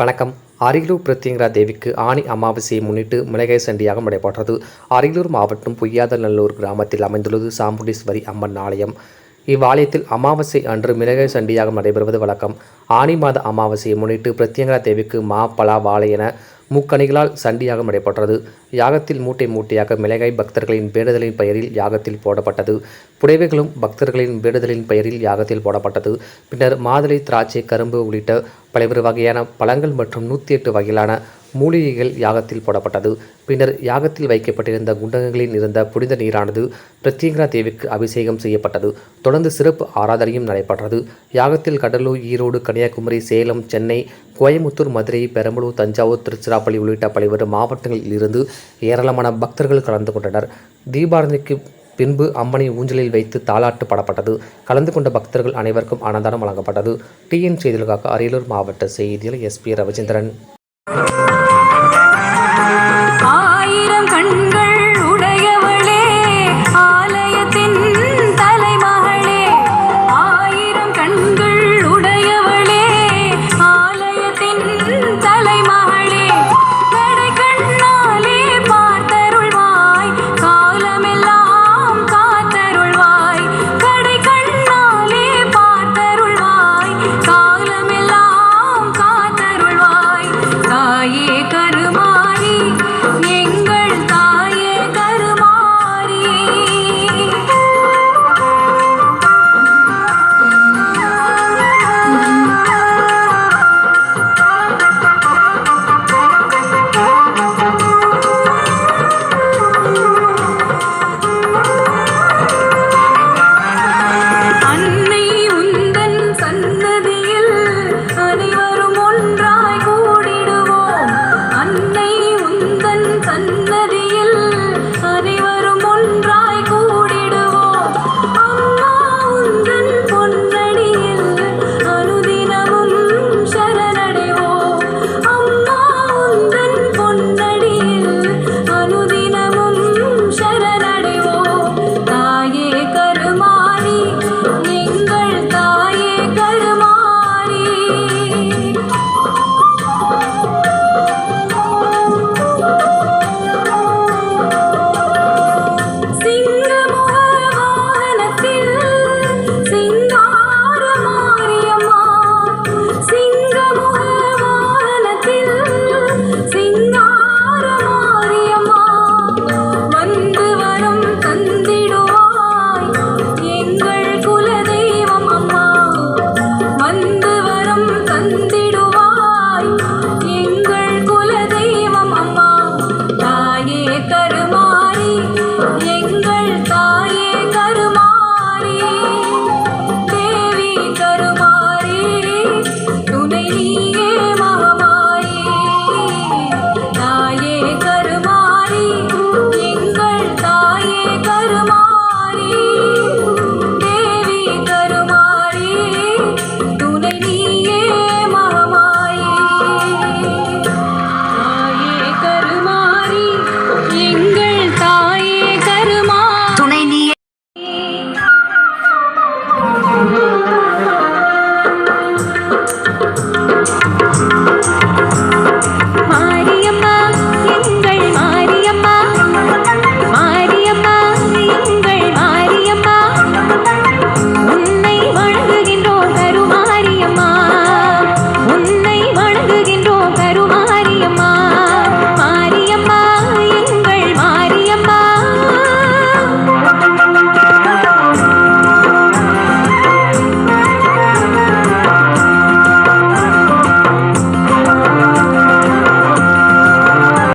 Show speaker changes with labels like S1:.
S1: வணக்கம். அரியலூர் பிரத்யங்கரா தேவிக்கு ஆணி அமாவாசையை முன்னிட்டு மிளகாய் சண்டியாக நடைபெற்றது. அரியலூர் மாவட்டம் பொய்யாதநல்லூர் கிராமத்தில் அமைந்துள்ளது சாம்புடீஸ்வரி அம்மன் ஆலயம். இவ்வாலயத்தில் அமாவாசை அன்று மிளகாய் சண்டியாக நடைபெறுவது வழக்கம். ஆனி மாத அமாவாசையை முன்னிட்டு பிரத்யங்கரா தேவிக்கு மா பலா வாழை என முக்கணிகளால் சண்டியாகம் நடைபெற்றது. யாகத்தில் மூட்டை மூட்டையாக மிளகாய் பக்தர்களின் வேண்டுதலின் பெயரில் யாகத்தில் போடப்பட்டது. புடைவைகளும் பக்தர்களின் வேண்டுதலின் பெயரில் யாகத்தில் போடப்பட்டது. பின்னர் மாதுளை திராட்சை கரும்பு உள்ளிட்ட பல்வேறு வகையான பழங்கள் மற்றும் நூற்றி எட்டு வகையிலான மூலிகைகள் யாகத்தில் போடப்பட்டது. பின்னர் யாகத்தில் வைக்கப்பட்டிருந்த குண்டகங்களில் இருந்த புனித நீரானது பிரத்யங்கரா தேவிக்கு அபிஷேகம் செய்யப்பட்டது. தொடர்ந்து சிறப்பு ஆராதனையும் நடைபெற்றது. யாகத்தில் கடலூர் ஈரோடு கன்னியாகுமரி சேலம் சென்னை கோயமுத்தூர் மதுரை பெரம்பலூர் தஞ்சாவூர் திருச்சிராப்பள்ளி உள்ளிட்ட பல்வேறு மாவட்டங்களில் இருந்து ஏராளமான பக்தர்கள் கலந்து கொண்டனர். தீபாரதிக்கு பின்பு அம்மனை ஊஞ்சலில் வைத்து தாலாட்டு படப்பட்டது. கலந்து கொண்ட பக்தர்கள் அனைவருக்கும் அன்னதானம் வழங்கப்பட்டது. டிஎன் செய்திகளுக்காக அரியலூர் மாவட்ட செய்தியில் எஸ்பி ரவிச்சந்திரன்.